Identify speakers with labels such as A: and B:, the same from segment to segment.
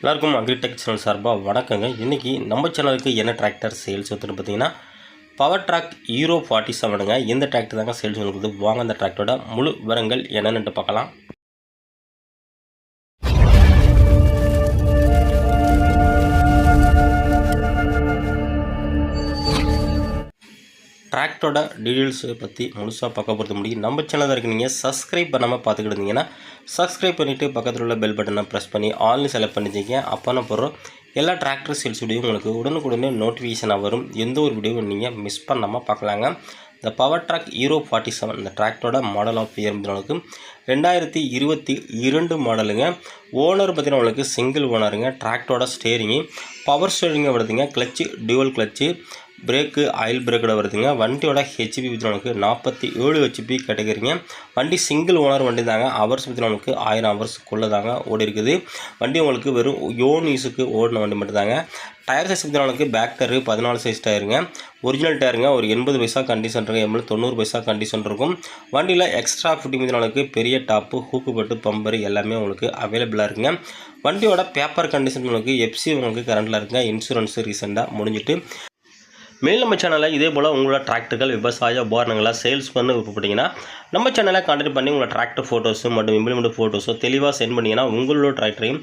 A: எல்லாருக்கும் agritech channel சார்பாக வணக்கங்க. இன்றைக்கி நம்ம சேனலுக்கு என்ன டிராக்டர் சேல்ஸ் வந்துட்டு பார்த்தீங்கன்னா பவர் ட்ராக் ஹீரோ ஃபார்ட்டி செவனுங்க இந்த டிராக்டர் தாங்க சேல்ஸ் இருக்குது வாங்க அந்த டிராக்டரோட முழு விவரங்கள் என்னென்னு பார்க்கலாம். டிராக்டரோட டீட்டெயில்ஸை பற்றி முழுசாக பார்க்க பொறுத்த முடியும் நம்ம சேனல் இருக்க நீங்கள் சப்ஸ்கிரைப் பண்ணாமல் பார்த்துக்கிட்டு இருந்தீங்கன்னா சப்ஸ்கிரைப் பண்ணிவிட்டு பக்கத்தில் உள்ள பெல் பட்டனை ப்ரெஸ் பண்ணி ஆல்னு செலக்ட் பண்ணிச்சிங்க அப்போ நான் போடுறோம் எல்லா டிராக்டர் சேல்ஸ் வீடியோ உங்களுக்கு உடனுக்குடனே நோட்டிஃபிகேஷனாக வரும். எந்த ஒரு வீடியோவும் நீங்கள் மிஸ் பண்ணாமல் பார்க்கலாங்க. இந்த Powertrac Euro forty seven இந்த டிராக்டரோட மாடல் ஆஃப் இயர் உங்களுக்கு ரெண்டாயிரத்தி இருபத்தி இரண்டு மாடலுங்க ஓனர் பார்த்தீங்கன்னா உங்களுக்கு சிங்கிள் ஓனருங்க டிராக்டரோட ஸ்டேரிங்கு பவர் ஸ்டேரிங்கை வருதுங்க. Clutch dual clutch brake oil பிரேக்கோட வருதுங்க. வண்டியோட ஹெச்பி பற்றி நமக்கு நாற்பத்தி ஏழு ஹெச்பி கேட்டகரிங்க வண்டி சிங்கிள் ஓனர் வண்டி தாங்க ஹவர்ஸ் பற்றி நமக்கு ஆயிரம் ஹவர்ஸ்க்குள்ளே தாங்க ஓடி இருக்குது வண்டி உங்களுக்கு வெறும் யோன் யூஸுக்கு ஓடின வண்டி மட்டும்தாங்க. டயர் சைஸ் பற்றி நமக்கு பேக் டயரு பதினாலு சைஸ் டயருங்க ஒரிஜினல் டயருங்க ஒரு எண்பது பைசா கண்டிஷன் இருக்கும் எம்எல் தொண்ணூறு பைசா கண்டிஷன் இருக்கும். வண்டியில் எக்ஸ்ட்ரா ஃபிட்டிங் பற்றி நமக்கு பெரிய டாப்பு ஹூக்கு பட்டு பம்பர் எல்லாமே உங்களுக்கு அவைலபிளாக இருக்குங்க. வண்டியோட பேப்பர் கண்டிஷன் உங்களுக்கு எஃப்சி உங்களுக்கு கரண்டில் இருக்குங்க. இன்சூரன்ஸு ரீசெண்டாக முடிஞ்சிட்டு. மேல் நம்ம சேனலில் இதே போல் உங்களோட டிராக்டர்கள் விவசாய உபகரணங்களை சேல்ஸ் பண்ண விருப்பப்பட்டீங்கன்னா நம்ம சேனலை கான்டாக்ட் பண்ணி உங்களோட டிராக்டர் ஃபோட்டோஸும் மற்றும் இம்ப்ளிமெண்ட் ஃபோட்டோஸோ தெளிவாக சென்ட் பண்ணிங்கன்னா உங்களோட டிராக்டரையும்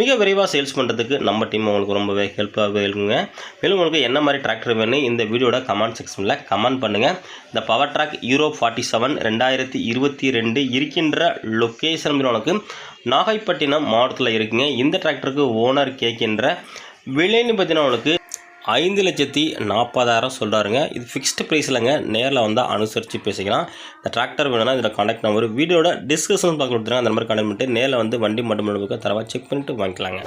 A: மிக விரைவாக சேல்ஸ் பண்ணுறதுக்கு நம்ம டீம் உங்களுக்கு ரொம்பவே ஹெல்ப்பாக இருக்குங்க. மேலும் உங்களுக்கு என்ன மாதிரி டிராக்டர் வேணும் இந்த வீடியோட கமெண்ட் செக்ஷனில் கமெண்ட் பண்ணுங்கள் இந்த Powertrac Euro forty seven ரெண்டாயிரத்தி இருபத்தி ரெண்டு இருக்கின்ற லொக்கேஷன் உனக்கு நாகைப்பட்டினம் மாவட்டத்தில் இருக்குங்க. இந்த டிராக்டருக்கு ஓனர் கேட்கின்ற விலைன்னு பார்த்தீங்கன்னா உங்களுக்கு ஐந்து லட்சத்தி நாற்பதாயிரம் சொல்கிறாருங்க இது ஃபிக்ஸ்டு ப்ரைஸ்லங்க நேரில் வந்தால் அனுசரித்து பேசிக்கலாம். இந்த டிராக்டர் வேணும்னா இதில் காண்டாக்ட் நம்பர் வீடியோட டிஸ்கஷன் பார்க்க கொடுத்துருங்க. அந்த மாதிரி கான்டாக்ட் பண்ணிட்டு நேரில் வந்து வண்டி மட்டும் மட்டும் தரவா செக் பண்ணிட்டு வாங்கிக்கலாங்க.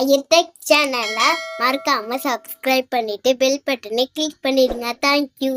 B: ஐயர்டெக் சேனலை மறக்காமல் சப்ஸ்கிரைப் பண்ணிவிட்டு பெல் பட்டனை கிளிக் பண்ணிடுங்க. தேங்க்யூ